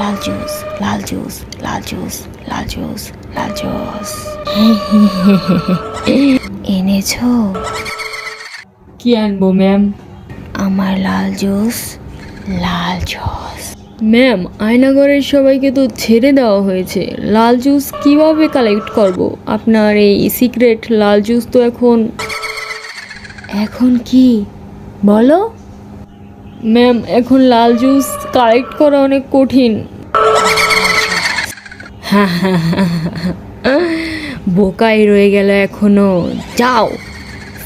লাল juice লাল juice লাল juice লাল জুস লাল জুস এনেছো? কি আনব ম্যাম আমার লাল জুস লাল জুস। ম্যাম আয়নাগরের সবাইকে তো ছেড়ে দেওয়া হয়েছে। লাল জুস কীভাবে কালেক্ট করব? আপনার এই সিক্রেট লাল জুস তো এখন এখন কি? বলো। ম্যাম এখন লাল জুস কালেক্ট করা অনেক কঠিন। বোকাই রয়ে গেল এখনও। যাও,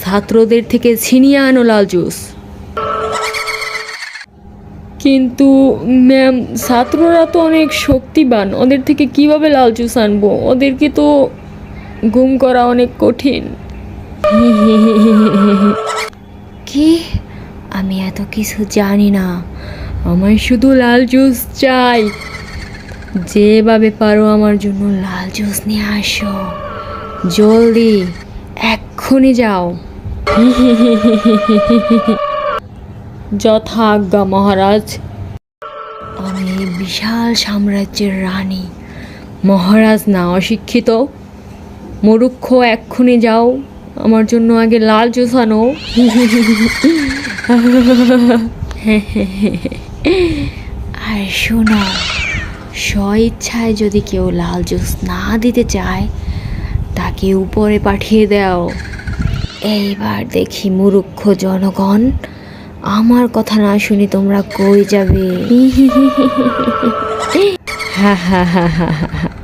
ছাত্রদের থেকে ছিনিয়ে আনো লাল জুস কিন্তু ম্যাম ছাত্ররা তো অনেক শক্তিবান। ওদের থেকে কীভাবে লাল জুস আনব? ওদেরকে তো গুম করা অনেক কঠিন। কি? এত কিছু জানি না। আমার শুধু লাল জুস চাই। যেভাবে পারো আমার জন্য লাল জুস নিয়ে আসো। জলদি, এক্ষুনি যাও। যথা আজ্ঞা মহারাজ। আমি বিশাল সাম্রাজ্যের রানী। মহারাজ না অশিক্ষিত। মরুক্ষ, এক্ষুনি যাও। আমার জন্য আগে লাল জুস আনো। আর শোনো স্ব ইচ্ছায় যদি কেউ লাল জুস না দিতে চায়, তাকে উপরে পাঠিয়ে দাও। এইবার দেখি মুরুক্ষ জনগণ, আমার কথা না শুনি তোমরা কই যাবে? হা হা হা হা হা।